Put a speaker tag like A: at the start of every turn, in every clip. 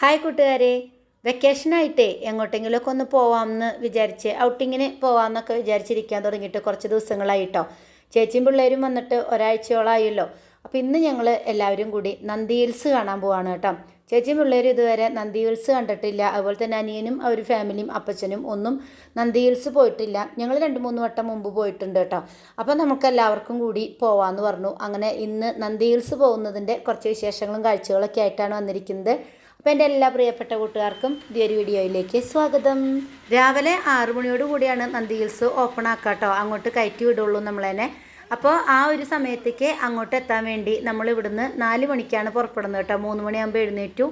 A: Hi കൂട്ടുകാരെ. വെക്കേഷനായിട്ടേ എങ്ങോട്ടെങ്കിലുമൊക്കെ ഒന്ന് പോവാമെന്ന് വിചാരിച്ച് ഔട്ടിങ്ങിന് പോവാമെന്നൊക്കെ വിചാരിച്ചിരിക്കാൻ തുടങ്ങിയിട്ട് കുറച്ച് ദിവസങ്ങളായിട്ടോ. ചേച്ചിയും പിള്ളേരും വന്നിട്ട് ഒരാഴ്ചയോളായല്ലോ. അപ്പോൾ ഇന്ന് ഞങ്ങൾ എല്ലാവരും കൂടി നന്ദി ഹിൽസ് കാണാൻ പോവാണ് കേട്ടോ. ചേച്ചിയും പിള്ളേരും ഇതുവരെ നന്ദി ഹിൽസ് കണ്ടിട്ടില്ല. അതുപോലെ തന്നെ അനിയനും അവർ ഫാമിലിയും അപ്പച്ചനും ഒന്നും നന്ദി ഹിൽസ് പോയിട്ടില്ല. ഞങ്ങൾ രണ്ട് മൂന്ന് വട്ടം മുമ്പ് പോയിട്ടുണ്ട് കേട്ടോ. അപ്പോൾ നമുക്ക് എല്ലാവർക്കും കൂടി പോവാമെന്ന് പറഞ്ഞു. അങ്ങനെ ഇന്ന് നന്ദി ഹിൽസ് പോകുന്നതിന്റെ കുറച്ച് വിശേഷങ്ങളും കാഴ്ചകളൊക്കെ ആയിട്ടാണ് വന്നിരിക്കുന്നത്. അപ്പോൾ എന്റെ എല്ലാ പ്രിയപ്പെട്ട കൂട്ടുകാർക്കും പുതിയൊരു വീഡിയോയിലേക്ക് സ്വാഗതം. രാവിലെ ആറു മണിയോട് കൂടിയാണ് നന്ദി ഹിൽസ് ഓപ്പൺ ആക്കാട്ടോ. അങ്ങോട്ട് കയറ്റി വിടുള്ളൂ നമ്മളതിനെ അപ്പോൾ ആ ഒരു സമയത്തേക്ക് അങ്ങോട്ട് എത്താൻ വേണ്ടി നമ്മൾ ഇവിടുന്ന് നാല് മണിക്കാണ് പുറപ്പെടുന്നത് കേട്ടോ. മൂന്ന് മണിയാകുമ്പോൾ എഴുന്നേറ്റു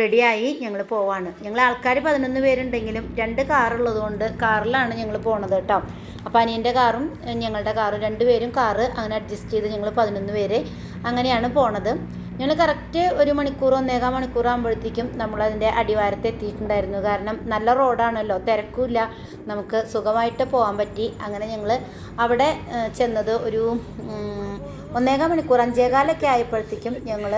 A: റെഡിയായി ഞങ്ങൾ പോവാണ്. ഞങ്ങൾ ആൾക്കാർ പതിനൊന്ന് പേരുണ്ടെങ്കിലും രണ്ട് കാറുള്ളത് കൊണ്ട് കാറിലാണ് ഞങ്ങൾ പോണത് കേട്ടോ. അപ്പോൾ അനിയന്റെ കാറും ഞങ്ങളുടെ കാറും രണ്ടുപേരും കാറ് അങ്ങനെ അഡ്ജസ്റ്റ് ചെയ്ത് ഞങ്ങൾ പതിനൊന്ന് പേര് അങ്ങനെയാണ് പോണത്. ഞങ്ങൾ കറക്റ്റ് ഒരു മണിക്കൂർ ഒന്നേകാൽ മണിക്കൂർ ആകുമ്പോഴത്തേക്കും നമ്മളതിന്റെ അടിവാരത്ത് എത്തിയിട്ടുണ്ടായിരുന്നു. കാരണം നല്ല റോഡാണല്ലോ തിരക്കുമില്ല നമുക്ക് സുഖമായിട്ട് പോകാൻ പറ്റി. അങ്ങനെ ഞങ്ങൾ അവിടെ ചെന്നത് ഒരു ഒന്നേകാൽ മണിക്കൂർ അഞ്ചേകാലൊക്കെ ആയപ്പോഴത്തേക്കും ഞങ്ങൾ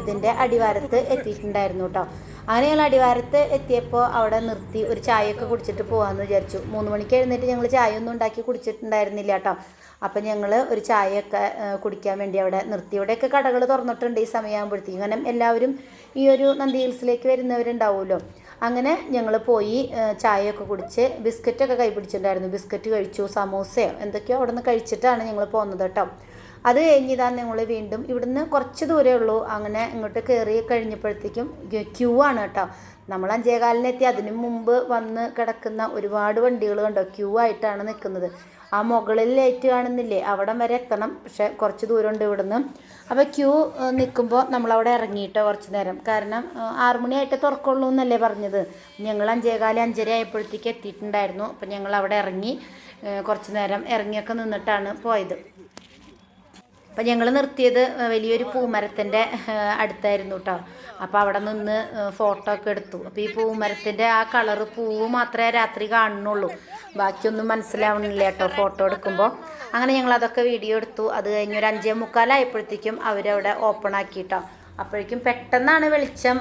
A: ഇതിന്റെ അടിവാരത്ത് എത്തിയിട്ടുണ്ടായിരുന്നു കേട്ടോ അങ്ങനെ ഞങ്ങൾ അടിവാരത്ത് എത്തിയപ്പോൾ അവിടെ നിർത്തി ഒരു ചായയൊക്കെ കുടിച്ചിട്ട് പോകാമെന്ന് വിചാരിച്ചു. മൂന്ന് മണിക്ക് എഴുന്നേറ്റ് ഞങ്ങൾ ചായ ഒന്നും ഉണ്ടാക്കി കുടിച്ചിട്ടുണ്ടായിരുന്നില്ല കേട്ടോ. അപ്പം ഞങ്ങൾ ഒരു ചായയൊക്കെ കുടിക്കാൻ വേണ്ടി അവിടെ നിർത്തി. ഇവിടെയൊക്കെ കടകൾ തുറന്നിട്ടുണ്ട് ഈ സമയമാകുമ്പോഴത്തേക്കും കാരണം എല്ലാവരും ഈ ഒരു നന്ദി ഹിൽസിലേക്ക് വരുന്നവരുണ്ടാവുമല്ലോ. അങ്ങനെ ഞങ്ങൾ പോയി ചായയൊക്കെ കുടിച്ച് ബിസ്ക്കറ്റൊക്കെ കൈ പിടിച്ചിട്ടുണ്ടായിരുന്നു. ബിസ്ക്കറ്റ് കഴിച്ചു സമൂസയോ എന്തൊക്കെയോ അവിടെ നിന്ന് കഴിച്ചിട്ടാണ് ഞങ്ങൾ പോകുന്നത് കേട്ടോ. അത് കഴിഞ്ഞിതാ നിങ്ങൾ വീണ്ടും ഇവിടുന്ന് കുറച്ച് ദൂരമേ ഉള്ളൂ. അങ്ങനെ ഇങ്ങോട്ട് കയറി കഴിഞ്ഞപ്പോഴത്തേക്കും ക്യൂ ആണ് കേട്ടോ. നമ്മൾ അഞ്ചേകാലിനെത്തി. അതിനു മുമ്പ് വന്ന് കിടക്കുന്ന ഒരുപാട് വണ്ടികൾ കണ്ടോ? ക്യൂ ആയിട്ടാണ് നിൽക്കുന്നത് ആ മുകളിൽ ലൈറ്റ് കാണുന്നില്ലേ? അവിടം വരെ എത്തണം. പക്ഷെ കുറച്ച് ദൂരമുണ്ട് ഇവിടുന്ന്. അപ്പോൾ ക്യൂ നിൽക്കുമ്പോൾ നമ്മളവിടെ ഇറങ്ങിയിട്ടോ കുറച്ച് നേരം. കാരണം ആറുമണിയായിട്ടേ തുറക്കുള്ളൂ എന്നല്ലേ പറഞ്ഞത്. ഞങ്ങൾ അഞ്ചേകാൽ അഞ്ചര ആയപ്പോഴത്തേക്ക് എത്തിയിട്ടുണ്ടായിരുന്നു. അപ്പം ഞങ്ങൾ അവിടെ ഇറങ്ങി കുറച്ച് നേരം ഇറങ്ങിയൊക്കെ നിന്നിട്ടാണ് പോയത്. അപ്പം ഞങ്ങൾ നിർത്തിയത് വലിയൊരു പൂമരത്തിന്റെ അടുത്തായിരുന്നു കേട്ടോ അപ്പോൾ അവിടെ നിന്ന് ഫോട്ടോ ഒക്കെ എടുത്തു. അപ്പോൾ ഈ പൂമരത്തിന്റെ ആ കളറ് പൂവ് മാത്രമേ രാത്രി കാണുന്നുള്ളൂ. ബാക്കിയൊന്നും മനസ്സിലാവണില്ല കേട്ടോ ഫോട്ടോ എടുക്കുമ്പോൾ അങ്ങനെ ഞങ്ങൾ അതൊക്കെ വീഡിയോ എടുത്തു. അത് കഴിഞ്ഞ് ഒരു അഞ്ചേ മുക്കാലായപ്പോഴത്തേക്കും അവരവിടെ ഓപ്പൺ ആക്കിയിട്ടോ അപ്പോഴേക്കും പെട്ടെന്നാണ് വെളിച്ചം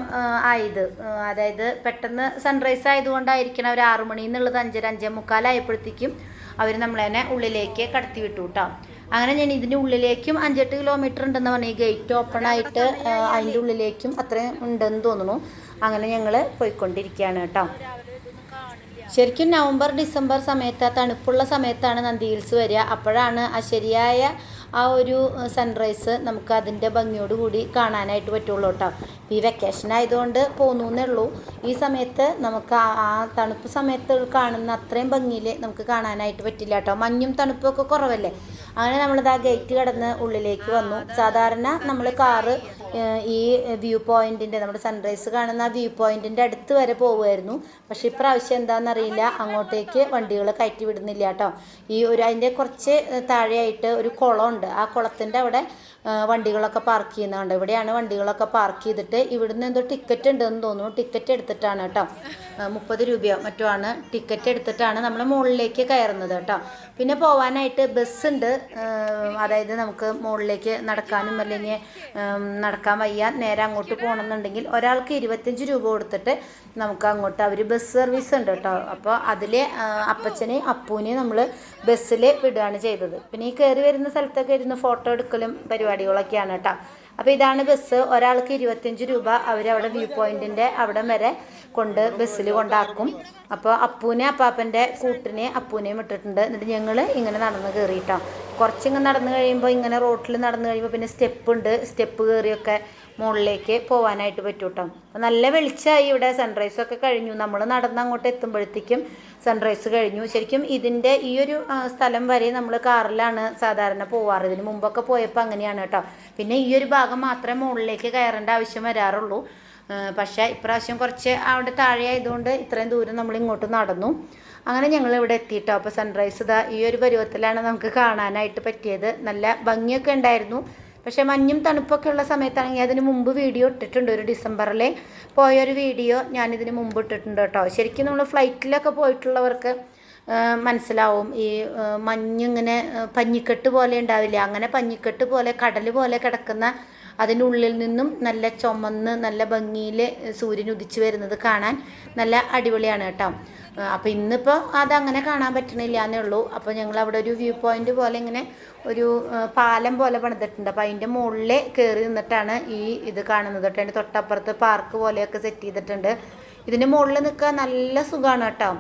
A: ആയത്. അതായത് പെട്ടെന്ന് സൺറൈസ് ആയതുകൊണ്ടായിരിക്കണം ഒരു ആറു മണി എന്നുള്ളത് അഞ്ചര അഞ്ചേ മുക്കാലായപ്പോഴത്തേക്കും അവർ നമ്മളെന്നെ ഉള്ളിലേക്ക് കടത്തി വിട്ടു കേട്ടോ അങ്ങനെ ഞാൻ ഇതിന്റെ ഉള്ളിലേക്കും അഞ്ചെട്ട് കിലോമീറ്റർ ഉണ്ടെന്ന് പറഞ്ഞാൽ ഗേറ്റ് ഓപ്പൺ ആയിട്ട് അതിന്റെ ഉള്ളിലേക്കും അത്രയും ഉണ്ടെന്ന് തോന്നുന്നു. അങ്ങനെ ഞങ്ങൾ പോയിക്കൊണ്ടിരിക്കുകയാണ് കേട്ടോ. ശരിക്കും നവംബർ ഡിസംബർ സമയത്ത് തണുപ്പുള്ള സമയത്താണ് നന്ദി ഹിൽസ് വരിക. അപ്പോഴാണ് ആ ശരിയായ ആ ഒരു സൺറൈസ് നമുക്ക് അതിന്റെ ഭംഗിയോട് കൂടി കാണാനായിട്ട് പറ്റുള്ളൂ കേട്ടോ. ഈ വെക്കേഷൻ ആയതുകൊണ്ട് പോന്നു ഉള്ളൂ ഈ സമയത്ത് നമുക്ക് ആ തണുപ്പ് സമയത്ത് കാണുന്ന അത്രയും ഭംഗിയിൽ നമുക്ക് കാണാനായിട്ട് പറ്റില്ല കേട്ടോ. മഞ്ഞും തണുപ്പും ഒക്കെ കുറവല്ലേ? അങ്ങനെ നമ്മളിത് ആ ഗേറ്റ് കടന്ന് ഉള്ളിലേക്ക് വന്നു. സാധാരണ നമ്മൾ കാറ് ഈ വ്യൂ പോയിന്റിന്റെ നമ്മുടെ സൺറൈസ് കാണുന്ന ആ വ്യൂ പോയിന്റിന്റെ അടുത്ത് വരെ പോവുമായിരുന്നു. പക്ഷെ ഇപ്രാവശ്യം എന്താണെന്നറിയില്ല അങ്ങോട്ടേക്ക് വണ്ടികൾ കയറ്റി വിടുന്നില്ല കേട്ടോ. ഈ ഒരു അതിന്റെ കുറച്ച് താഴെയായിട്ട് ഒരു കുളമുണ്ട്. ആ കുളത്തിന്റെ അവിടെ വണ്ടികളൊക്കെ പാർക്ക് ചെയ്യുന്നുണ്ട് ഇവിടെയാണ് വണ്ടികളൊക്കെ പാർക്ക് ചെയ്തിട്ട് ഇവിടുന്ന് എന്തോ ടിക്കറ്റ് ഉണ്ടെന്ന് തോന്നുന്നു. ടിക്കറ്റ് എടുത്തിട്ടാണ് കേട്ടോ. മുപ്പത് രൂപയോ മറ്റോ ആണ്. ടിക്കറ്റ് എടുത്തിട്ടാണ് നമ്മൾ മുകളിലേക്ക് കയറുന്നത് കേട്ടോ. പിന്നെ പോവാനായിട്ട് ബസ് ഉണ്ട്. അതായത് നമുക്ക് മുകളിലേക്ക് നടക്കാനും അല്ലെങ്കിൽ നടക്കാൻ വയ്യ. നേരെ അങ്ങോട്ട് പോകണമെന്നുണ്ടെങ്കിൽ ഒരാൾക്ക് ഇരുപത്തഞ്ച് രൂപ കൊടുത്തിട്ട് നമുക്ക് അങ്ങോട്ട് അവർ ബസ് സർവീസ് ഉണ്ട് കേട്ടോ. അപ്പോൾ അതിൽ അപ്പച്ചനെയും അപ്പൂനെയും നമ്മൾ ബസ്സിൽ വിടുകയാണ് ചെയ്തത്. പിന്നെ ഈ കയറി വരുന്ന സ്ഥലത്തൊക്കെ ഇരുന്ന് ഫോട്ടോ എടുക്കലും പരിപാടികളൊക്കെയാണ് കേട്ടോ അപ്പോൾ ഇതാണ് ബസ്. ഒരാൾക്ക് ഇരുപത്തഞ്ച് രൂപ അവരവിടെ വ്യൂ പോയിന്റിന്റെ അവിടം വരെ കൊണ്ട് ബസ്സിൽ കൊണ്ടാക്കും. അപ്പോൾ അപ്പൂനെ അപ്പാപ്പന്റെ കൂട്ടിനെ അപ്പൂനെയും ഇട്ടിട്ടുണ്ട്. എന്നിട്ട് ഞങ്ങൾ ഇങ്ങനെ നടന്ന് കയറിയിട്ടോ. കുറച്ചിങ്ങനെ നടന്ന് കഴിയുമ്പോൾ ഇങ്ങനെ റോട്ടിൽ നടന്ന് കഴിയുമ്പോൾ പിന്നെ സ്റ്റെപ്പ് ഉണ്ട്. സ്റ്റെപ്പ് കയറിയൊക്കെ മുകളിലേക്ക് പോകാനായിട്ട് പറ്റും കേട്ടോ അപ്പോൾ നല്ല വെളിച്ചമായി ഇവിടെ. സൺറൈസ് ഒക്കെ കഴിഞ്ഞു. നമ്മൾ നടന്ന് അങ്ങോട്ട് എത്തുമ്പോഴത്തേക്കും സൺറൈസ് കഴിഞ്ഞു. ശരിക്കും ഇതിന്റെ ഈ ഒരു സ്ഥലം വരെ നമ്മൾ കാറിലാണ് സാധാരണ പോവാറ്. ഇതിന് മുമ്പൊക്കെ പോയപ്പോൾ അങ്ങനെയാണ് കേട്ടോ. പിന്നെ ഈ ഒരു ഭാഗം മാത്രമേ മുകളിലേക്ക് കയറേണ്ട ആവശ്യം വരാറുള്ളൂ. പക്ഷേ ഇപ്രാവശ്യം കുറച്ച് അവിടെ താഴെ ആയതുകൊണ്ട് ഇത്രയും ദൂരം നമ്മൾ ഇങ്ങോട്ട് നടന്നു. അങ്ങനെ ഞങ്ങൾ ഇവിടെ എത്തിയിട്ടോ. അപ്പോൾ സൺറൈസ് ഇതാ ഈ ഒരു പരുവത്തിലാണ് നമുക്ക് കാണാനായിട്ട് പറ്റിയത്. നല്ല ഭംഗിയൊക്കെ ഉണ്ടായിരുന്നു. പക്ഷേ മഞ്ഞും തണുപ്പൊക്കെ ഉള്ള സമയത്താണെങ്കിൽ അതിന് മുമ്പ് വീഡിയോ ഇട്ടിട്ടുണ്ട് ഒരു ഡിസംബറിലെ. പോയൊരു വീഡിയോ ഞാനിതിന് മുമ്പ് ഇട്ടിട്ടുണ്ട് കേട്ടോ. ശരിക്കും നമ്മൾ ഫ്ലൈറ്റിലൊക്കെ പോയിട്ടുള്ളവർക്ക് മനസ്സിലാവും. ഈ മഞ്ഞിങ്ങനെ പഞ്ഞിക്കെട്ട് പോലെ ഉണ്ടാവില്ല? അങ്ങനെ പഞ്ഞിക്കെട്ട് പോലെ കടൽ പോലെ കിടക്കുന്ന അതിന്റെ ഉള്ളിൽ നിന്നും നല്ല ചുമന്ന് നല്ല ഭംഗിയിൽ സൂര്യൻ ഉദിച്ചു വരുന്നത് കാണാൻ നല്ല അടിപൊളിയാണ് കേട്ടോ. അപ്പോൾ ഇന്നിപ്പോൾ അതങ്ങനെ കാണാൻ പറ്റണില്ല എന്നേ ഉള്ളൂ. അപ്പോൾ ഞങ്ങൾ അവിടെ ഒരു വ്യൂ പോയിന്റ് പോലെ ഇങ്ങനെ ഒരു പാലം പോലെ പണിതിട്ടുണ്ട്. അപ്പോൾ അതിന്റെ മുകളിൽ കയറി നിന്നിട്ടാണ് ഈ ഇത് കാണുന്നത് കേട്ടോ. അതിന്റെ തൊട്ടപ്പുറത്ത് പാർക്ക് പോലെയൊക്കെ സെറ്റ് ചെയ്തിട്ടുണ്ട്. ഇതിന്റെ മുകളിൽ നിൽക്കാൻ നല്ല സുഖമാണ് കേട്ടോ.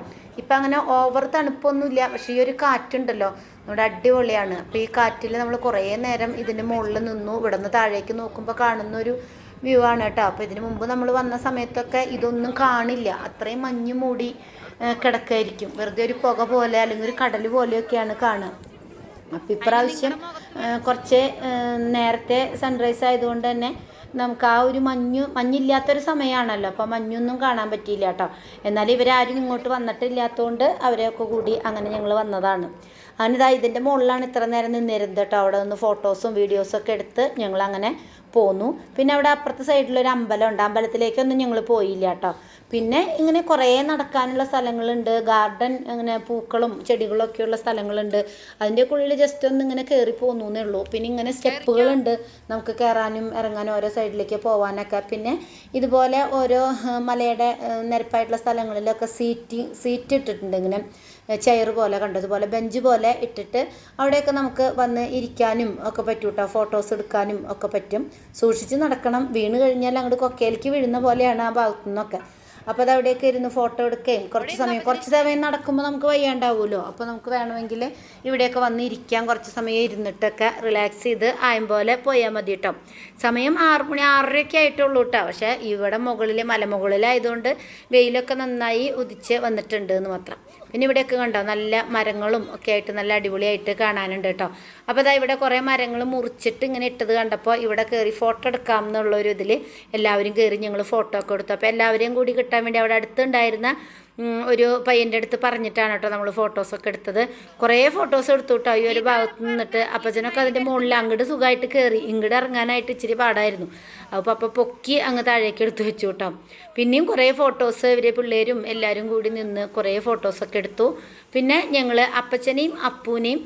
A: ഇപ്പം അങ്ങനെ ഓവർ തണുപ്പൊന്നുമില്ല. പക്ഷേ ഈ ഒരു കാറ്റുണ്ടല്ലോ. നമ്മുടെ അടിപൊളിയാണ്. അപ്പോൾ ഈ കാറ്റിൽ നമ്മൾ കുറേ നേരം ഇതിന്റെ മുകളിൽ നിന്നു ഇവിടെ നിന്ന് താഴേക്ക് നോക്കുമ്പോൾ കാണുന്ന ഒരു വ്യൂ ആണ് കേട്ടോ. അപ്പോൾ ഇതിന് മുമ്പ് നമ്മൾ വന്ന സമയത്തൊക്കെ ഇതൊന്നും കാണില്ല. അത്രയും മഞ്ഞ് മൂടി കിടക്കായിരിക്കും. വെറുതെ ഒരു പുക പോലെ അല്ലെങ്കിൽ ഒരു കടൽ പോലെയൊക്കെയാണ് കാണുക. അപ്പം ഇപ്രാവശ്യം കുറച്ച് നേരത്തെ സൺറൈസ് ആയതുകൊണ്ട് തന്നെ നമുക്ക് ആ ഒരു മഞ്ഞ് മഞ്ഞില്ലാത്തൊരു സമയമാണല്ലോ അപ്പോൾ മഞ്ഞൊന്നും കാണാൻ പറ്റിയില്ല കേട്ടോ. എന്നാൽ ഇവരാരും ഇങ്ങോട്ട് വന്നിട്ടില്ലാത്തതുകൊണ്ട് അവരെയൊക്കെ കൂടി അങ്ങനെ ഞങ്ങൾ വന്നതാണ്. അങ്ങനെ ഇതാ ഇതിന്റെ മുകളിലാണ് ഇത്ര നേരം നിന്നിരുന്നത് കേട്ടോ. അവിടെ നിന്ന് ഫോട്ടോസും വീഡിയോസും ഒക്കെ എടുത്ത് ഞങ്ങൾ അങ്ങനെ പോന്നു. പിന്നെ അവിടെ അപ്പുറത്തെ സൈഡിലൊരു അമ്പലമുണ്ട്. അമ്പലത്തിലേക്കൊന്നും ഞങ്ങൾ പോയില്ല കേട്ടോ. പിന്നെ ഇങ്ങനെ കുറേ നടക്കാനുള്ള സ്ഥലങ്ങളുണ്ട്. ഗാർഡൻ അങ്ങനെ പൂക്കളും ചെടികളും ഒക്കെയുള്ള സ്ഥലങ്ങളുണ്ട്. അതിന്റെ ഉള്ളിൽ ജസ്റ്റ് ഒന്ന് ഇങ്ങനെ കയറി പോന്നു എന്നേ ഉള്ളൂ. പിന്നെ ഇങ്ങനെ സ്റ്റെപ്പുകളുണ്ട്. നമുക്ക് കയറാനും ഇറങ്ങാനും ഓരോ സൈഡിലേക്ക് പോകാനൊക്കെ പിന്നെ ഇതുപോലെ ഓരോ മലയുടെ നിരപ്പായിട്ടുള്ള സ്ഥലങ്ങളിലൊക്കെ സീറ്റ് സീറ്റ് ഇട്ടിട്ടുണ്ട് ഇങ്ങനെ. ചെയർ പോലെ കണ്ടതുപോലെ ബെഞ്ച് പോലെ ഇട്ടിട്ട് അവിടെയൊക്കെ നമുക്ക് വന്ന് ഇരിക്കാനും ഒക്കെ പറ്റും കേട്ടോ ഫോട്ടോസ് എടുക്കാനും ഒക്കെ പറ്റും. സൂക്ഷിച്ച് നടക്കണം. വീണ് കഴിഞ്ഞാൽ അങ്ങോട്ട് കൊക്കയിലേക്ക് വീഴുന്ന പോലെയാണ് ആ ഭാഗത്തു നിന്നൊക്കെ അപ്പോൾ അത് അവിടെയൊക്കെ ഇരുന്ന് ഫോട്ടോ എടുക്കുകയും കുറച്ച് സമയം കുറച്ച് സമയം നടക്കുമ്പോൾ നമുക്ക് വയ്യാണ്ടാവുമല്ലോ അപ്പോൾ നമുക്ക് വേണമെങ്കിൽ ഇവിടെയൊക്കെ വന്ന് ഇരിക്കാം. കുറച്ച് സമയം ഇരുന്നിട്ടൊക്കെ റിലാക്സ് ചെയ്ത് ആയം പോലെ പോയാൽ മതി കേട്ടോ സമയം ആറ് മണി ആറരയൊക്കെ ആയിട്ടുള്ളൂ കേട്ടോ പക്ഷേ ഇവിടെ മുകളിൽ മലമുകളിലായതുകൊണ്ട് വെയിലൊക്കെ നന്നായി ഉദിച്ച് വന്നിട്ടുണ്ട് എന്ന് മാത്രം. പിന്നെ ഇവിടെയൊക്കെ കണ്ടോ നല്ല മരങ്ങളും ഒക്കെ ആയിട്ട് നല്ല അടിപൊളിയായിട്ട് കാണാനുണ്ട് കേട്ടോ. അപ്പോൾ അതാ ഇവിടെ കുറേ മരങ്ങൾ മുറിച്ചിട്ട് ഇങ്ങനെ ഇട്ടത് കണ്ടപ്പോൾ ഇവിടെ കയറി ഫോട്ടോ എടുക്കാം എന്നുള്ളൊരു ഇതിൽ എല്ലാവരും കയറി ഞങ്ങൾ ഫോട്ടോ ഒക്കെ എടുത്തു. അപ്പോൾ എല്ലാവരെയും കൂടി കിട്ടാൻ വേണ്ടി അവിടെ അടുത്തുണ്ടായിരുന്ന ഒരു പയ്യന്റെ അടുത്ത് പറഞ്ഞിട്ടാണ് കേട്ടോ നമ്മൾ ഫോട്ടോസൊക്കെ എടുത്തത്. കുറേ ഫോട്ടോസ് എടുത്തു കേട്ടോ. ഈ ഒരു ഭാഗത്ത് നിന്നിട്ട് അപ്പച്ചനൊക്കെ അതിന്റെ മുകളിൽ അങ്ങോട്ട് സുഖമായിട്ട് കയറി ഇങ്ങോട്ട് ഇറങ്ങാനായിട്ട് ഇച്ചിരി പാടായിരുന്നു. അപ്പോൾ അപ്പോൾ പൊക്കി അങ്ങ് താഴേക്ക് എടുത്തു വെച്ചു കേട്ടോ. പിന്നെയും കുറേ ഫോട്ടോസ് ഇവരെ പിള്ളേരും എല്ലാവരും കൂടി നിന്ന് കുറേ ഫോട്ടോസൊക്കെ എടുത്തു. പിന്നെ ഞങ്ങൾ അപ്പച്ചനെയും അപ്പൂനെയും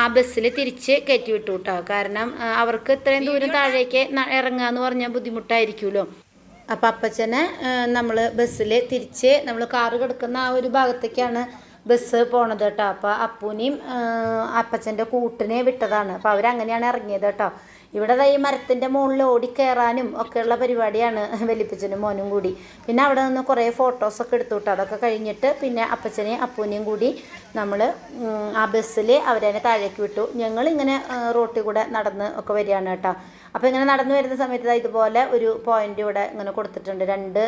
A: ആ, ബസ്സിൽ തിരിച്ച് കയറ്റി വിട്ടു കേട്ടോ. കാരണം അവർക്ക് ഇത്രയും ദൂരം താഴേക്ക് ഇറങ്ങുക ഇറങ്ങാന്ന് പറഞ്ഞാൽ ബുദ്ധിമുട്ടായിരിക്കുമല്ലോ. അപ്പം അപ്പച്ചനെ നമ്മൾ ബസ്സിൽ തിരിച്ച് നമ്മൾ കാറ് കിടക്കുന്ന ആ ഒരു ഭാഗത്തേക്കാണ് ബസ് പോണത് കേട്ടോ. അപ്പോൾ അപ്പൂനെയും അപ്പച്ചന്റെ കൂട്ടിനെ വിട്ടതാണ്. അപ്പോൾ അവരങ്ങനെയാണ് ഇറങ്ങിയത് കേട്ടോ. ഇവിടെ ഈ മരത്തിന്റെ മുകളിൽ ഓടിക്കയറാനും ഒക്കെയുള്ള പരിപാടിയാണ് വലിപ്പച്ചനും മോനും കൂടി. പിന്നെ അവിടെ നിന്ന് കുറേ ഫോട്ടോസൊക്കെ എടുത്തു അതൊക്കെ കഴിഞ്ഞിട്ട് പിന്നെ അപ്പച്ചനെയും അപ്പൂനെയും കൂടി നമ്മൾ ആ ബസ്സിൽ അവരതിനെ താഴേക്ക് വിട്ടു. ഞങ്ങളിങ്ങനെ റോട്ടിൽ കൂടെ നടന്ന് ഒക്കെ വരികയാണ് കേട്ടോ. അപ്പോൾ ഇങ്ങനെ നടന്നു വരുന്ന സമയത്ത് ഇതുപോലെ ഒരു പോയിന്റ് ഇവിടെ ഇങ്ങനെ കൊടുത്തിട്ടുണ്ട്. രണ്ട്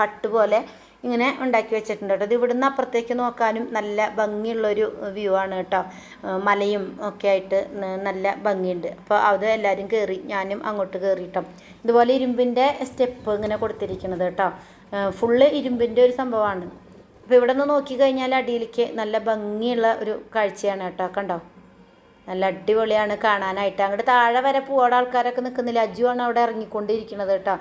A: ഹട്ട് പോലെ ഇങ്ങനെ ഉണ്ടാക്കി വെച്ചിട്ടുണ്ട് കേട്ടോ. ഇത് ഇവിടുന്ന് അപ്പുറത്തേക്ക് നോക്കാനും നല്ല ഭംഗിയുള്ളൊരു വ്യൂ ആണ് കേട്ടോ. മലയും ഒക്കെ ആയിട്ട് നല്ല ഭംഗിയുണ്ട്. അപ്പോൾ അത് എല്ലാവരും കയറി ഞാനും അങ്ങോട്ട് കയറിയിട്ടോ ഇതുപോലെ ഇരുമ്പിന്റെ സ്റ്റെപ്പ് ഇങ്ങനെ കൊടുത്തിരിക്കുന്നത് കേട്ടോ. ഫുള്ള് ഇരുമ്പിന്റെ ഒരു സംഭവമാണ്. അപ്പോൾ ഇവിടെ നിന്ന് നോക്കിക്കഴിഞ്ഞാൽ അടിയിലേക്ക് നല്ല ഭംഗിയുള്ള ഒരു കാഴ്ചയാണ് കേട്ടോ. കണ്ടോ? നല്ല അടിപൊളിയാണ് കാണാനായിട്ട്. അങ്ങോട്ട് താഴെ വരെ പോകാൻ ആൾക്കാരൊക്കെ നിൽക്കുന്നില്ല അജു ആണ് അവിടെ ഇറങ്ങിക്കൊണ്ടിരിക്കുന്നത് കേട്ടോ.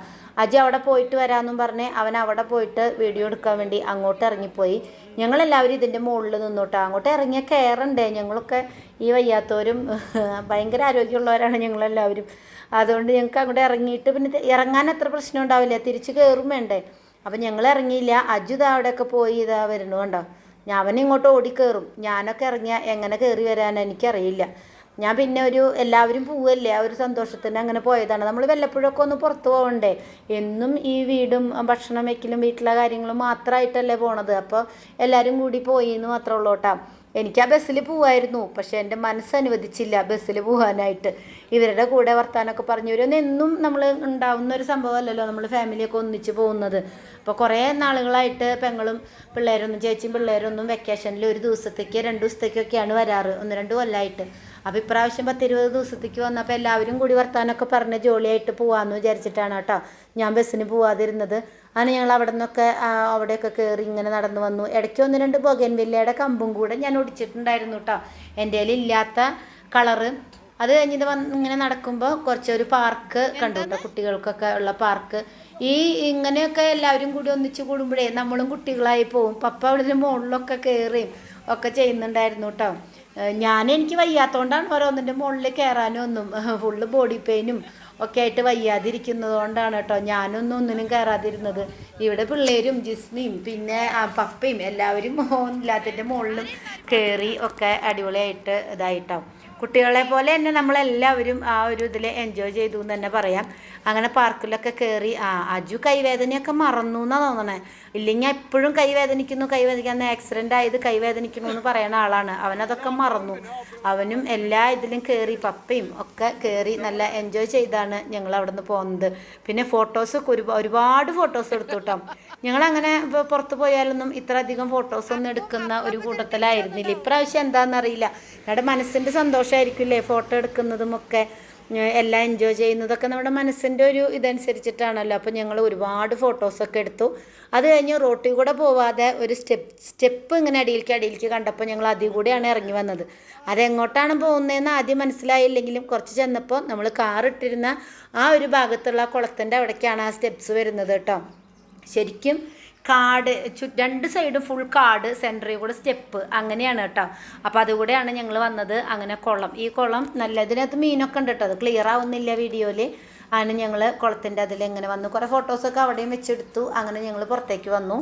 A: അജു അവിടെ പോയിട്ട് വരാമെന്നും പറഞ്ഞ് അവൻ അവിടെ പോയിട്ട് വീഡിയോ എടുക്കാൻ വേണ്ടി അങ്ങോട്ട് ഇറങ്ങിപ്പോയി. ഞങ്ങളെല്ലാവരും ഇതിന്റെ മുകളിൽ നിന്നോട്ടോ അങ്ങോട്ട് ഇറങ്ങിയ കയറണ്ടേ? ഞങ്ങളൊക്കെ ഈ വയ്യാത്തവരും ഭയങ്കര ആരോഗ്യമുള്ളവരാണ് ഞങ്ങളെല്ലാവരും. അതുകൊണ്ട് ഞങ്ങൾക്ക് അങ്ങോട്ട് ഇറങ്ങിയിട്ട് പിന്നെ ഇറങ്ങാൻ അത്ര പ്രശ്നം ഉണ്ടാവില്ല. തിരിച്ച് കയറും വേണ്ടേ? അപ്പം ഞങ്ങൾ ഇറങ്ങിയില്ല. അജു ഇതാ അവിടെയൊക്കെ പോയി ഇതാ വരുന്നു കണ്ടോ? അവൻ ഇങ്ങോട്ട് ഓടിക്കയറും ഞാനൊക്കെ ഇറങ്ങിയാൽ എങ്ങനെ കയറി വരാൻ എനിക്കറിയില്ല. ഞാൻ പിന്നെ ഒരു എല്ലാവരും പോവല്ലേ? ആ ഒരു സന്തോഷത്തിന് അങ്ങനെ പോയതാണ്. നമ്മൾ വല്ലപ്പോഴൊക്കെ ഒന്ന് പുറത്ത് പോകണ്ടേ എന്നും ഈ വീടും ഭക്ഷണം വെക്കലും വീട്ടിലെ കാര്യങ്ങളും മാത്രമായിട്ടല്ലേ പോണത്. അപ്പോൾ എല്ലാവരും കൂടി പോയി എന്ന് മാത്രമേ ഉള്ളൂ കേട്ടോ. എനിക്ക് ആ ബസ്സിൽ പോവായിരുന്നു പക്ഷെ എന്റെ മനസ്സ് അനുവദിച്ചില്ല ബസ്സിൽ പോകാനായിട്ട് ഇവരുടെ കൂടെ വർത്താനമൊക്കെ പറഞ്ഞു. ഇവരൊന്നും എന്നും നമ്മൾ ഉണ്ടാവുന്ന ഒരു സംഭവമല്ലല്ലോ നമ്മൾ ഫാമിലിയൊക്കെ ഒന്നിച്ച് പോകുന്നത്. അപ്പോൾ കുറേ നാളുകളായിട്ട് പെങ്ങളും പിള്ളേരൊന്നും ചേച്ചിയും പിള്ളേരൊന്നും വെക്കേഷനിൽ ഒരു ദിവസത്തേക്ക് രണ്ട് ദിവസത്തേക്കൊക്കെയാണ് വരാറ് ഒന്ന് രണ്ട് കൊല്ലമായിട്ട് അപ്പോൾ ഇപ്രാവശ്യം പത്തിരുപത് ദിവസത്തേക്ക് വന്നപ്പോൾ എല്ലാവരും കൂടി വർത്താനമൊക്കെ പറഞ്ഞ് ജോളിയായിട്ട് പോകാമെന്ന് വിചാരിച്ചിട്ടാണ് കേട്ടോ. ഞാൻ ബസ്സിന് പോവാതിരുന്നത്. അങ്ങനെ ഞങ്ങൾ അവിടെ നിന്നൊക്കെ അവിടെയൊക്കെ കയറി ഇങ്ങനെ നടന്നു വന്നു. ഇടയ്ക്ക് ഒന്ന് രണ്ട് ബൊഗൻവില്ലയുടെ കമ്പും കൂടെ ഞാൻ ഒടിച്ചിട്ടുണ്ടായിരുന്നു കേട്ടോ എന്റെ ഇല്ലാത്ത കളറ്. അത് കഴിഞ്ഞിട്ട് വന്ന് ഇങ്ങനെ നടക്കുമ്പോൾ കുറച്ചൊരു പാർക്ക് കണ്ടു കേട്ടോ കുട്ടികൾക്കൊക്കെ ഉള്ള പാർക്ക്. ഈ ഇങ്ങനെയൊക്കെ എല്ലാവരും കൂടി ഒന്നിച്ച് കൂടുമ്പോഴേ നമ്മളും കുട്ടികളായി പോവും. പപ്പ അവിടെ മുകളിലൊക്കെ കയറുകയും ഒക്കെ ചെയ്യുന്നുണ്ടായിരുന്നു കേട്ടോ ഞാൻ എനിക്ക് വയ്യാത്തതുകൊണ്ടാണ് ഓരോന്നിന്റെ മുകളിൽ കയറാനും ഒന്നും ഫുള്ള് ബോഡി പെയിനും ഒക്കെ ആയിട്ട് വയ്യാതിരിക്കുന്നത് കൊണ്ടാണ് കേട്ടോ. ഞാനൊന്നും ഒന്നിനും കയറാതിരുന്നത് ഇവിടെ പിള്ളേരും ജിസ്മിയും പിന്നെ പപ്പയും എല്ലാവരും ഇല്ലാത്തതിന്റെ മുകളിലും കയറി ഒക്കെ അടിപൊളിയായിട്ട് ഇതായിട്ടാവും കുട്ടികളെ പോലെ തന്നെ നമ്മളെല്ലാവരും ആ ഒരു ഇതിൽ എൻജോയ് ചെയ്തു എന്ന് തന്നെ പറയാം. അങ്ങനെ പാർക്കിലൊക്കെ കയറി ആ അജു കൈവേദനയൊക്കെ മറന്നു എന്നാണ് തോന്നണേ ഇല്ലെങ്കിൽ എപ്പോഴും കൈവേദനിക്കുന്നു കൈവേദനിക്കുന്ന ആക്സിഡന്റ് ആയത് കൈവേദനിക്കുന്നു എന്ന് പറയുന്ന ആളാണ്. അവനതൊക്കെ മറന്നു. അവനും എല്ലാ ഇതിലും കയറി പപ്പയും ഒക്കെ കയറി നല്ല എൻജോയ് ചെയ്താണ് ഞങ്ങൾ അവിടെ നിന്ന് പോകുന്നത് പിന്നെ ഫോട്ടോസ് ഒരുപാട് ഫോട്ടോസ് എടുത്തു ഞങ്ങളങ്ങനെ അങ്ങനെ പുറത്ത് പോയാലൊന്നും ഇത്ര അധികം ഫോട്ടോസ് ഒന്നും എടുക്കുന്ന ഒരു കൂട്ടത്തിലായിരുന്നില്ല. ഇപ്രാവശ്യം എന്താണെന്നറിയില്ല ഞങ്ങളുടെ മനസ്സിന്റെ സന്തോഷമായിരിക്കില്ലേ ഫോട്ടോ എടുക്കുന്നതും ഒക്കെ എല്ലാം എൻജോയ് ചെയ്യുന്നതൊക്കെ നമ്മുടെ മനസ്സിന്റെ ഒരു ഇതനുസരിച്ചിട്ടാണല്ലോ. അപ്പോൾ ഞങ്ങൾ ഒരുപാട് ഫോട്ടോസൊക്കെ എടുത്തു. അത് കഴിഞ്ഞ് റോട്ടിൽ കൂടെ പോവാതെ ഒരു സ്റ്റെപ്പ് സ്റ്റെപ്പ് ഇങ്ങനെ അടിയിലേക്ക് അടിയിലേക്ക് കണ്ടപ്പോൾ ഞങ്ങൾ അതിൽ കൂടെയാണ് ഇറങ്ങി വന്നത്. അതെങ്ങോട്ടാണ് പോകുന്നതെന്ന് ആദ്യം മനസ്സിലായില്ലെങ്കിലും കുറച്ച് ചെന്നപ്പോൾ നമ്മൾ കാറിട്ടിരുന്ന ആ ഒരു ഭാഗത്തുള്ള കുളത്തിന്റെ അവിടേക്കാണ് ആ സ്റ്റെപ്സ് വരുന്നത് കേട്ടോ. ശരിക്കും കാട് ചു രണ്ട് സൈഡും ഫുൾ കാട് സെന്ററിൽ കൂടെ സ്റ്റെപ്പ്. അങ്ങനെയാണ് കേട്ടോ. അപ്പോൾ അതുകൂടെയാണ് ഞങ്ങൾ വന്നത്. അങ്ങനെ കുളം. ഈ കുളം നല്ല ഇതിനകത്ത് മീനൊക്കെ ഉണ്ട് കേട്ടോ. അത് ക്ലിയർ ആവുന്നില്ല വീഡിയോയിൽ അങ്ങനെ ഞങ്ങൾ കുളത്തിന്റെ അതിൽ എങ്ങനെ വന്നു. കുറേ ഫോട്ടോസൊക്കെ അവിടെയും വെച്ചെടുത്തു. അങ്ങനെ ഞങ്ങൾ പുറത്തേക്ക് വന്നു.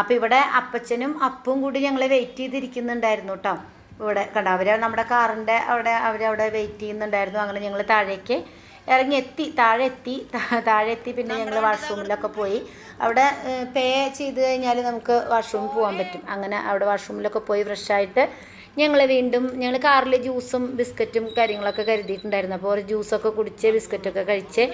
A: അപ്പോൾ ഇവിടെ അപ്പച്ചനും അപ്പും കൂടി ഞങ്ങളെ വെയിറ്റ് ചെയ്തിരിക്കുന്നുണ്ടായിരുന്നു കേട്ടോ. ഇവിടെ കണ്ടോ? അവർ നമ്മുടെ കാറിന്റെ അവിടെ അവരവിടെ വെയിറ്റ് ചെയ്യുന്നുണ്ടായിരുന്നു. അങ്ങനെ ഞങ്ങൾ താഴേക്ക് ഇറങ്ങി എത്തി താഴെ എത്തി താഴെ എത്തി പിന്നെ ഞങ്ങൾ വാഷ്റൂമിലൊക്കെ പോയി. അവിടെ പേ ചെയ്ത് കഴിഞ്ഞാൽ നമുക്ക് വാഷ്റൂമിൽ പോകാൻ പറ്റും. അങ്ങനെ അവിടെ വാഷ്റൂമിലൊക്കെ പോയി ഫ്രഷായിട്ട് ഞങ്ങൾ വീണ്ടും ഞങ്ങൾ കാറിൽ ജ്യൂസും ബിസ്ക്കറ്റും കാര്യങ്ങളൊക്കെ കരുതിയിട്ടുണ്ടായിരുന്നു. അപ്പോൾ ഒരു ജ്യൂസൊക്കെ കുടിച്ച് ബിസ്ക്കറ്റൊക്കെ കഴിച്ച്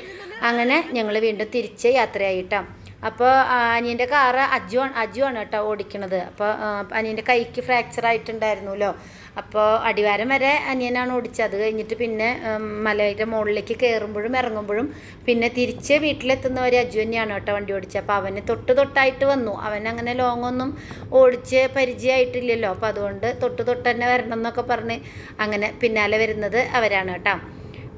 A: അങ്ങനെ ഞങ്ങൾ വീണ്ടും തിരിച്ച് യാത്രയായിട്ടാണ് അപ്പോൾ അനിയന്റെ കാറ് അജു ആണ് അജു ആണ് കേട്ടോ ഓടിക്കണത്. അപ്പോൾ അനിയന്റെ കൈക്ക് ഫ്രാക്ചർ ആയിട്ടുണ്ടായിരുന്നല്ലോ. അപ്പോൾ അടിവാരം വരെ അനിയനാണ് ഓടിച്ചത്. അത് കഴിഞ്ഞിട്ട് പിന്നെ മലയുടെ മുകളിലേക്ക് കയറുമ്പോഴും ഇറങ്ങുമ്പോഴും പിന്നെ തിരിച്ച് വീട്ടിലെത്തുന്നവരെ അജു തന്നെയാണ് കേട്ടോ വണ്ടി ഓടിച്ചത്. അപ്പോൾ അവന് തൊട്ട് തൊട്ടായിട്ട് വന്നു. അവൻ അങ്ങനെ ലോങ് ഒന്നും ഓടിച്ച് പരിചയമായിട്ടില്ലല്ലോ. അപ്പോൾ അതുകൊണ്ട് തൊട്ട് തൊട്ട് തന്നെ വരണം എന്നൊക്കെ പറഞ്ഞ് അങ്ങനെ പിന്നാലെ വരുന്നത് അവരാണ് കേട്ടോ.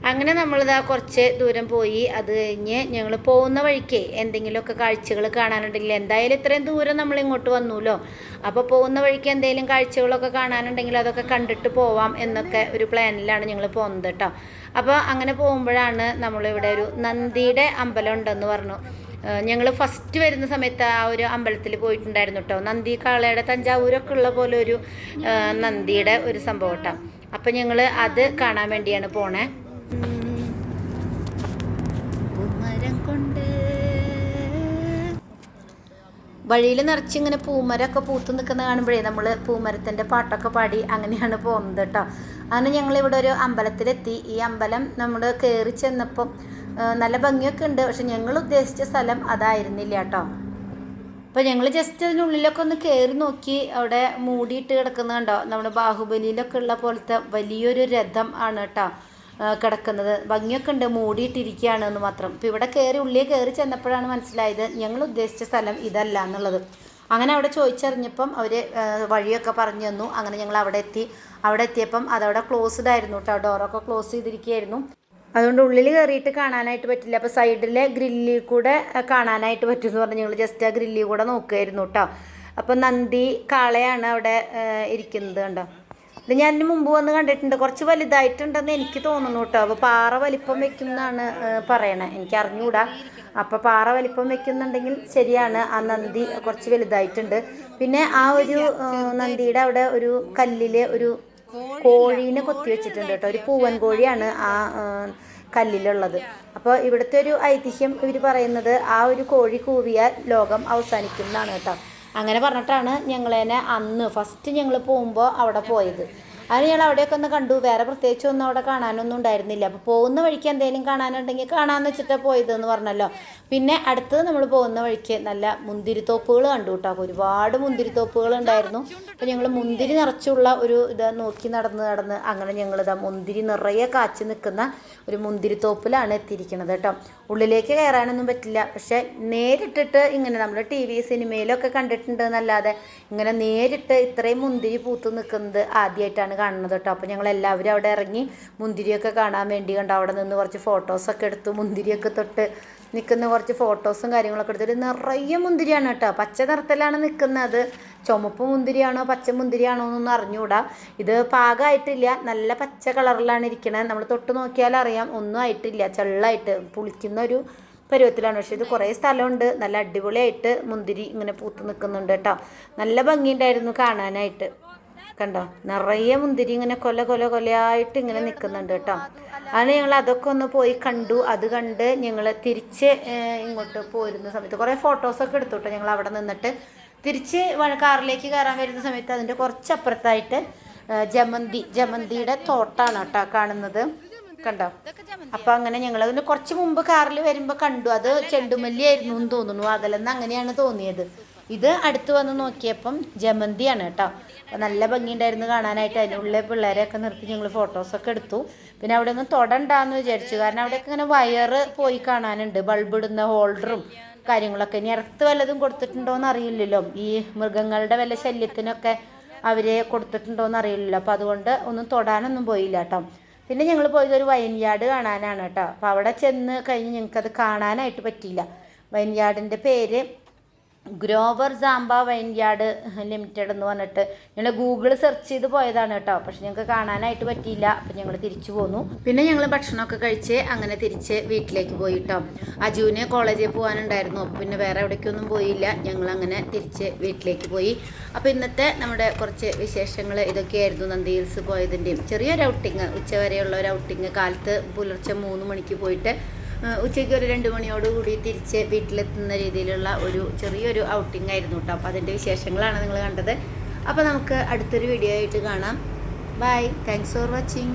A: അങ്ങനെ നമ്മളിതാ കുറച്ച് ദൂരം പോയി അത് കഴിഞ്ഞ് ഞങ്ങൾ പോകുന്ന വഴിക്ക് എന്തെങ്കിലുമൊക്കെ കാഴ്ചകൾ കാണാനുണ്ടെങ്കിൽ എന്തായാലും ഇത്രയും ദൂരം നമ്മൾ ഇങ്ങോട്ട് വന്നുല്ലോ അപ്പോൾ പോകുന്ന വഴിക്ക് എന്തെങ്കിലും കാഴ്ചകളൊക്കെ കാണാനുണ്ടെങ്കിൽ അതൊക്കെ കണ്ടിട്ട് പോവാം എന്നൊക്കെ ഒരു പ്ലാനിലാണ് ഞങ്ങൾ പോകുന്നത് കേട്ടോ. അപ്പോൾ അങ്ങനെ പോകുമ്പോഴാണ് നമ്മളിവിടെ ഒരു നന്ദിയുടെ അമ്പലം ഉണ്ടെന്ന് പറഞ്ഞു. ഞങ്ങൾ ഫസ്റ്റ് വരുന്ന സമയത്ത് ആ ഒരു അമ്പലത്തിൽ പോയിട്ടുണ്ടായിരുന്നു കേട്ടോ. നന്ദി കാളയുടെ തഞ്ചാവൂരൊക്കെ ഉള്ള പോലെ ഒരു നന്ദിയുടെ ഒരു സംഭവം കേട്ടോ. അപ്പം ഞങ്ങൾ അത് കാണാൻ വേണ്ടിയാണ് പോണേ. പൂമരം കൊണ്ട്. വഴിയിൽ നിറച്ചിങ്ങനെ പൂമരമൊക്കെ പൂത്ത് നിൽക്കുന്ന കാണുമ്പോഴേ നമ്മൾ പൂമരത്തിന്റെ പാട്ടൊക്കെ പാടി അങ്ങനെയാണ് പോകുന്നത് കേട്ടോ. അങ്ങനെ ഞങ്ങളിവിടെ ഒരു അമ്പലത്തിലെത്തി. ഈ അമ്പലം നമ്മൾ കയറി ചെന്നപ്പം നല്ല ഭംഗിയൊക്കെ ഉണ്ട്. പക്ഷെ ഞങ്ങൾ ഉദ്ദേശിച്ച സ്ഥലം അതായിരുന്നില്ല കേട്ടോ. അപ്പോൾ ഞങ്ങൾ ജസ്റ്റ് അതിനുള്ളിലൊക്കെ ഒന്ന് കയറി നോക്കി. അവിടെ മൂടിയിട്ട് കിടക്കുന്നുണ്ടോ നമ്മുടെ ബാഹുബലിയിലൊക്കെ ഉള്ള പോലത്തെ വലിയൊരു രഥം ആണ് കേട്ടോ. കിടക്കുന്നത്. ഭംഗിയൊക്കെ ഉണ്ട്. മൂടിയിട്ടിരിക്കുകയാണ് എന്ന് മാത്രം. ഇപ്പോൾ ഇവിടെ കയറി ഉള്ളിൽ കയറി ചെന്നപ്പോഴാണ് മനസ്സിലായത് ഞങ്ങൾ ഉദ്ദേശിച്ച സ്ഥലം ഇതല്ല എന്നുള്ളത്. അങ്ങനെ അവിടെ ചോദിച്ചറിഞ്ഞപ്പം അവർ വഴിയൊക്കെ പറഞ്ഞു തന്നു. അങ്ങനെ ഞങ്ങൾ അവിടെ എത്തി. അവിടെ എത്തിയപ്പം അതവിടെ ക്ലോസ്ഡ് ആയിരുന്നു കേട്ടോ. ഡോറൊക്കെ ക്ലോസ് ചെയ്തിരിക്കുകയായിരുന്നു. അതുകൊണ്ട് ഉള്ളിൽ കയറിയിട്ട് കാണാനായിട്ട് പറ്റില്ല. അപ്പോൾ സൈഡിലെ ഗ്രില്ലിൽ കൂടെ കാണാനായിട്ട് പറ്റുമെന്ന് പറഞ്ഞ് ഞങ്ങൾ ജസ്റ്റ് ആ ഗ്രില്ലിൽ കൂടെ നോക്കുമായിരുന്നു കേട്ടോ. അപ്പം നന്ദി കാളയാണ് അവിടെ ഇരിക്കുന്നത് കണ്ടോ? ഇത് ഞാൻ ഇതിന് മുമ്പ് വന്ന് കണ്ടിട്ടുണ്ട്. കുറച്ച് വലുതായിട്ടുണ്ടെന്ന് എനിക്ക് തോന്നുന്നു കേട്ടോ. അപ്പോൾ പാറ വലിപ്പം വെക്കും എന്നാണ് ആഹ് പറയണേ. എനിക്ക് അറിഞ്ഞുകൂടാ അപ്പോൾ പാറ വലിപ്പം വെക്കുന്നുണ്ടെങ്കിൽ ശരിയാണ്. ആ നന്ദി കുറച്ച് വലുതായിട്ടുണ്ട്. പിന്നെ ആ ഒരു നന്ദിയുടെ അവിടെ ഒരു കല്ലിൽ ഒരു കോഴീനെ കൊത്തി വെച്ചിട്ടുണ്ട് കേട്ടോ. ഒരു പൂവൻ കോഴിയാണ് ആ കല്ലിലുള്ളത്. അപ്പോൾ ഇവിടുത്തെ ഒരു ഐതിഹ്യം ഇവർ പറയുന്നത് ആ ഒരു കോഴി കൂവിയാൽ ലോകം അവസാനിക്കും എന്നാണ് കേട്ടോ. അങ്ങനെ പറഞ്ഞിട്ടാണ് ഞങ്ങളേനെ അന്ന് ഫസ്റ്റ് ഞങ്ങൾ പോകുമ്പോൾ അവിടെ പോയത്. അത് ഞങ്ങൾ അവിടെയൊക്കെ ഒന്ന് കണ്ടു. വേറെ പ്രത്യേകിച്ച് ഒന്നും അവിടെ കാണാനൊന്നും ഉണ്ടായിരുന്നില്ല. അപ്പോൾ പോകുന്ന വഴിക്ക് എന്തെങ്കിലും കാണാനുണ്ടെങ്കിൽ കാണാമെന്ന് വെച്ചിട്ടാണ് പോയതെന്ന് പറഞ്ഞല്ലോ. പിന്നെ അടുത്തത് നമ്മൾ പോകുന്ന വഴിക്ക് നല്ല മുന്തിരിത്തോപ്പുകൾ കണ്ടു കേട്ടോ ഒരുപാട് മുന്തിരിത്തോപ്പുകൾ ഉണ്ടായിരുന്നു. അപ്പോൾ ഞങ്ങൾ മുന്തിരി നിറച്ചുള്ള ഒരു ഇത് നോക്കി നടന്ന് നടന്ന് അങ്ങനെ ഞങ്ങൾ ഇതാ മുന്തിരി നിറയെ കാച്ചു നിൽക്കുന്ന ഒരു മുന്തിരിത്തോപ്പിലാണ് എത്തിയിരിക്കുന്നത് കേട്ടോ ഉള്ളിലേക്ക് കയറാനൊന്നും പറ്റില്ല. പക്ഷെ നേരിട്ടിട്ട് ഇങ്ങനെ നമ്മൾ ടി വി സിനിമയിലൊക്കെ കണ്ടിട്ടുണ്ട് എന്നല്ലാതെ ഇങ്ങനെ നേരിട്ട് ഇത്രയും മുന്തിരി പൂത്ത് നിൽക്കുന്നത് ആദ്യമായിട്ടാണ് കാണുന്നത് കേട്ടോ. അപ്പോൾ ഞങ്ങൾ എല്ലാവരും അവിടെ ഇറങ്ങി മുന്തിരിയൊക്കെ കാണാൻ വേണ്ടി കണ്ട്. അവിടെ നിന്ന് കുറച്ച് ഫോട്ടോസൊക്കെ എടുത്തു. മുന്തിരിയൊക്കെ തൊട്ട് നിൽക്കുന്ന കുറച്ച് ഫോട്ടോസും കാര്യങ്ങളൊക്കെ എടുത്തിട്ട് നിറയെ മുന്തിരിയാണ് കേട്ടോ. പച്ച നിറത്തിലാണ് നിൽക്കുന്നത് ചുമപ്പ് മുന്തിരിയാണോ പച്ച മുന്തിരിയാണോ എന്നൊന്നും അറിഞ്ഞുകൂടാ. ഇത് പാകമായിട്ടില്ല. നല്ല പച്ച കളറിലാണ് ഇരിക്കുന്നത് നമ്മൾ തൊട്ട് നോക്കിയാൽ അറിയാം. ഒന്നും ആയിട്ടില്ല. ചെള്ളായിട്ട് പുളിക്കുന്ന ഒരു പരുവത്തിലാണ്. പക്ഷേ ഇത് കുറേ സ്ഥലമുണ്ട്. നല്ല അടിപൊളിയായിട്ട് മുന്തിരി ഇങ്ങനെ പൂത്ത് നിൽക്കുന്നുണ്ട് കേട്ടോ. നല്ല ഭംഗിയുണ്ടായിരുന്നു കാണാനായിട്ട്. കണ്ടോ? നിറയെ മുന്തിരി ഇങ്ങനെ കൊല കൊല കൊലയായിട്ട് ഇങ്ങനെ നിൽക്കുന്നുണ്ട് കേട്ടോ. അങ്ങനെ ഞങ്ങൾ അതൊക്കെ ഒന്ന് പോയി കണ്ടു. അത് കണ്ട് ഞങ്ങൾ തിരിച്ച് ഇങ്ങോട്ട് പോരുന്ന സമയത്ത് കുറേ ഫോട്ടോസൊക്കെ എടുത്തു കേട്ടോ ഞങ്ങൾ അവിടെ നിന്നിട്ട്. തിരിച്ച് കാറിലേക്ക് കയറാൻ വരുന്ന സമയത്ത് അതിന്റെ കുറച്ചപ്പുറത്തായിട്ട് ജമന്തി ജമന്തിയുടെ തോട്ടാണ് കേട്ടോ കാണുന്നത്. കണ്ടോ? അപ്പൊ അങ്ങനെ ഞങ്ങൾ അതിന് കുറച്ച് മുമ്പ് കാറിൽ വരുമ്പോൾ കണ്ടു. അത് ചെണ്ടുമല്ലി ആയിരുന്നു എന്ന് തോന്നുന്നു. അതിലെന്ന് അങ്ങനെയാണ് തോന്നിയത്. ഇത് അടുത്ത് വന്ന് നോക്കിയപ്പം ജമന്തിയാണ് കേട്ടോ. അപ്പം നല്ല ഭംഗിയുണ്ടായിരുന്നു കാണാനായിട്ട്. അതിനുള്ളിൽ പിള്ളേരെയൊക്കെ നിർത്തി ഞങ്ങൾ ഫോട്ടോസൊക്കെ എടുത്തു. പിന്നെ അവിടെ ഒന്നും തൊടണ്ടാന്ന് വിചാരിച്ചു. കാരണം അവിടെയൊക്കെ ഇങ്ങനെ വയറ് പോയി കാണാനുണ്ട്. ബൾബ് ഇടുന്ന ഹോൾഡറും കാര്യങ്ങളൊക്കെ. ഇനി ഇറത്ത് വല്ലതും കൊടുത്തിട്ടുണ്ടോ എന്ന് അറിയില്ലല്ലോ. ഈ മൃഗങ്ങളുടെ വല്ല ശല്യത്തിനൊക്കെ അവരെ കൊടുത്തിട്ടുണ്ടോ എന്ന് അറിയില്ലല്ലോ. അപ്പോൾ അതുകൊണ്ട് ഒന്നും തൊടാനൊന്നും പോയില്ല കേട്ടോ. പിന്നെ ഞങ്ങൾ പോയത് ഒരു വൈൻയാർഡ് കാണാനാണ് കേട്ടോ. അപ്പോൾ അവിടെ ചെന്ന് കഴിഞ്ഞ് ഞങ്ങൾക്കത് കാണാനായിട്ട് പറ്റിയില്ല. വൈൻയാർഡിന്റെ പേര് ഗ്രോവർ സാമ്പ വൈൻയാർഡ് ലിമിറ്റഡ് എന്ന് പറഞ്ഞിട്ട് ഞങ്ങൾ ഗൂഗിൾ സെർച്ച് ചെയ്ത് പോയതാണ് കേട്ടോ. പക്ഷെ ഞങ്ങൾക്ക് കാണാനായിട്ട് പറ്റിയില്ല. അപ്പം ഞങ്ങൾ തിരിച്ചു പോന്നു. പിന്നെ ഞങ്ങൾ ഭക്ഷണമൊക്കെ കഴിച്ച് അങ്ങനെ തിരിച്ച് വീട്ടിലേക്ക് പോയി കേട്ടോ. അജുവിന് കോളേജിൽ പോകാനുണ്ടായിരുന്നു അപ്പോൾ പിന്നെ വേറെ എവിടേക്കൊന്നും പോയില്ല. ഞങ്ങൾ അങ്ങനെ തിരിച്ച് വീട്ടിലേക്ക് പോയി. അപ്പോൾ ഇന്നത്തെ നമ്മുടെ കുറച്ച് വിശേഷങ്ങൾ ഇതൊക്കെയായിരുന്നു. നന്ദി ഹിൽസ് പോയതിന്റെയും ചെറിയൊരു ഔട്ടിങ് ഉച്ചവരെയുള്ള ഒരു ഔട്ടിങ് കാലത്ത് പുലർച്ചെ മൂന്ന് മണിക്ക് പോയിട്ട് ഉച്ചയ്ക്ക് ഒരു രണ്ട് മണിയോടുകൂടി തിരിച്ച് വീട്ടിലെത്തുന്ന രീതിയിലുള്ള ഒരു ചെറിയൊരു ഔട്ടിംഗ് ആയിരുന്നു കേട്ടോ അപ്പോൾ അതിന്റെ വിശേഷങ്ങളാണ് നിങ്ങൾ കണ്ടത്. അപ്പോൾ നമുക്ക് അടുത്തൊരു വീഡിയോ ആയിട്ട് കാണാം. Bye thanks for watching